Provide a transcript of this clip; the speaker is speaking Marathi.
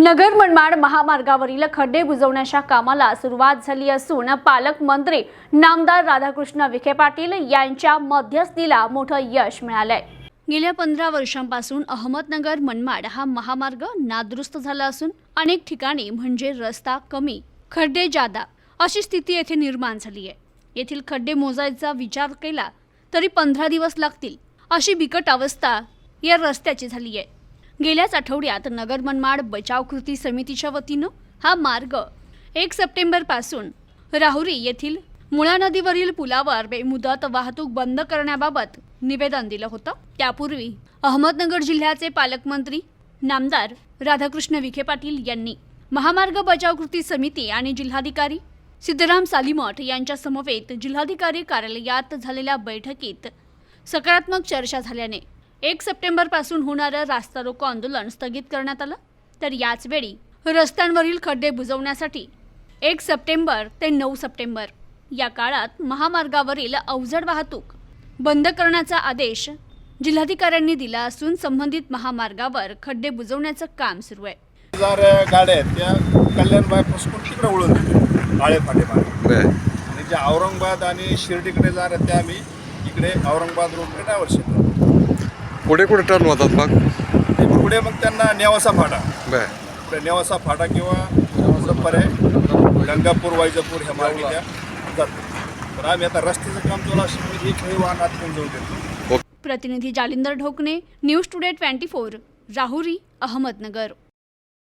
नगर मनमाड महामार्गावरील खड्डे बुजवण्याच्या कामाला सुरुवात झाली असून पालकमंत्री नामदार राधाकृष्ण विखे पाटील यांच्या मध्यस्थीला मोठं यश मिळालंय. गेल्या पंधरा वर्षांपासून अहमदनगर मनमाड हा महामार्ग नादुरुस्त झाला असून अनेक ठिकाणी म्हणजे रस्ता कमी खड्डे जादा अशी स्थिती येथे निर्माण झाली आहे. येथील खड्डे मोजायचा विचार केला तरी पंधरा दिवस लागतील अशी बिकट अवस्था या रस्त्याची झाली आहे. गेल्याच आठवड्यात नगर मनमाड बचाव कृती समितीच्या वतीनं हा मार्ग एक सप्टेंबरपासून राहुरी येथील मुळा नदीवरील पुलावर बेमुदत वाहतूक बंद करण्याबाबत निवेदन दिलं होतं. त्यापूर्वी अहमदनगर जिल्ह्याचे पालकमंत्री नामदार राधाकृष्ण विखे पाटील यांनी महामार्ग बचाव कृती समिती आणि जिल्हाधिकारी सिद्धराम सालीमठ यांच्या समवेत जिल्हाधिकारी कार्यालयात झालेल्या बैठकीत सकारात्मक चर्चा झाल्याने एक सप्टेंबरपासून होणारं रास्ता रोको आंदोलन स्थगित करण्यात आलं. तर याच वेळी रस्त्यांवरील खड्डे बुजवण्यासाठी एक सप्टेंबर ते नऊ सप्टेंबर या काळात महामार्गावरील अवजड वाहतूक बंद करण्याचा आदेश जिल्हाधिकाऱ्यांनी दिला असून संबंधित महामार्गावर खड्डे बुजवण्याचं काम सुरू आहे. हजार गाड्या आहेत. त्या कल्याण बायपासून तिकडे वळून देतो आळे फाटेमागे बर. आणि ज्या औरंगाबाद आणि शिर्डीकडे जाणार त्या आम्ही इकडे औरंगाबाद रोडकडे डायव्हर्स येतो. कुठे कुठे टर्न होतात मग? आणि पुढे मग त्यांना नेवासा फाटा. बर. पुढे नेवासा फाटा किंवा पुढं पर्याय गंगापूर वायजापूर ह्या मार्गे त्या जातात. तर आम्ही आता रस्त्याचं काम चालू असल्यामुळे एकही वाहन आत घेऊन जाऊ देतो प्रतिनिधी Jalindar Dhokane news today twenty four Rahuri Ahmednagar.